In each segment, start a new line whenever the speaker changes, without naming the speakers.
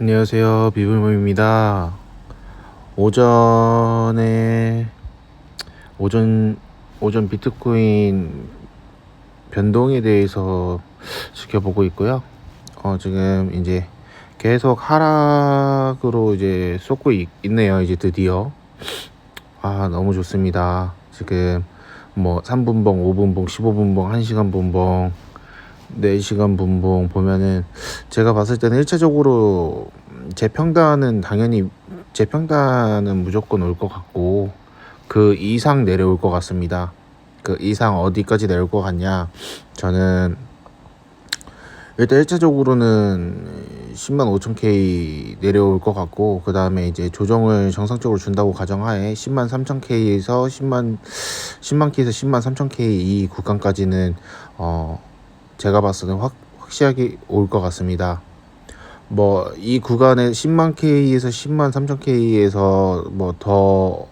안녕하세요. 비블모입니다. 오전에 오전 오전 비트코인 변동에 대해서 지켜보고 있고요. 어 지금 이제 계속 하락으로 이제 쏟고 있, 있네요. 이제 드디어. 아 너무 좋습니다. 지금 뭐 3분봉 5분봉 15분봉 1시간 분봉 4시간 분봉 보면은 제가 봤을 때는 1차적으로 제 평단은 당연히 제 평단은 무조건 올 것 같고 그 이상 내려올 것 같습니다. 그 이상 어디까지 내려올 것 같냐? 저는 일단 1차적으로는 10만 5천 K 내려올 것 같고 그 다음에 이제 조정을 정상적으로 준다고 가정하에 10만 3천 K에서 10만 10만 K에서 10만 3천 K 이 구간까지는 어 제가 봤을 때는 확, 확실하게 올 것 같습니다. 뭐 이 구간에 10만 K에서 10만 3천 K에서 뭐 더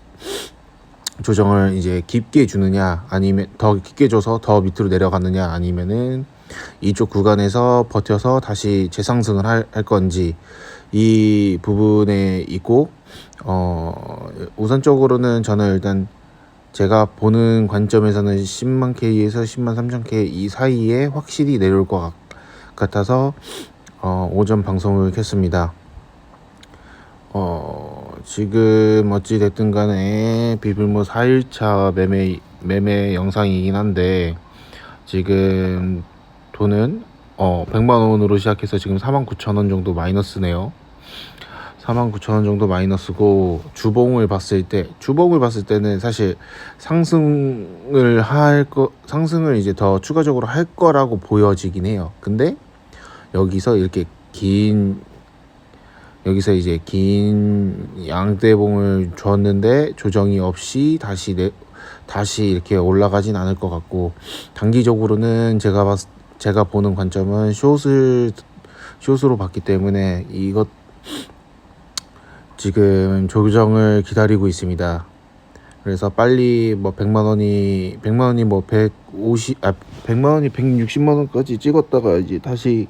조정을 이제 깊게 주느냐 아니면 더 깊게 줘서 더 밑으로 내려가느냐 아니면은 이쪽 구간에서 버텨서 다시 재상승을 할, 할 건지 이 부분에 있고 어 우선적으로는 저는 일단 제가 보는 관점에서는 10만 K에서 10만 3천 K 이 사이에 확실히 내려올 것 같- 같아서 어, 오전 방송을 켰습니다. 어, 지금 어찌 됐든 간에 비블모 4일차 매매 매매 영상이긴 한데 지금 돈은 어, 100만 원으로 시작해서 지금 4만 9천 원 정도 마이너스네요. 4만 9천 원 정도 마이너스고 주봉을 봤을 때 주봉을 봤을 때는 사실 상승을 할 거 상승을 이제 더 추가적으로 할 거라고 보여지긴 해요. 근데 여기서 이렇게 긴 여기서 이제 긴 양대봉을 줬는데 조정이 없이 다시 내 다시 이렇게 올라가진 않을 것 같고 단기적으로는 제가 봤 제가 보는 관점은 숏을 숏으로 봤기 때문에 이것 지금 조정을 기다리고 있습니다. 그래서 빨리 뭐 100만 원이 100만 원이 뭐 150, 아 100만 원이 160만 원까지 찍었다가 이제 다시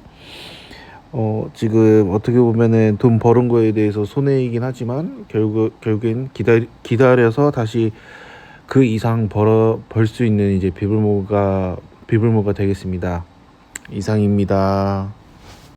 어 지금 어떻게 보면은 돈 버는 거에 대해서 손해이긴 하지만 결국 결국엔 기다리 기다려서 다시 그 이상 벌어 벌 수 있는 이제 비불모가 비불모가 되겠습니다. 이상입니다.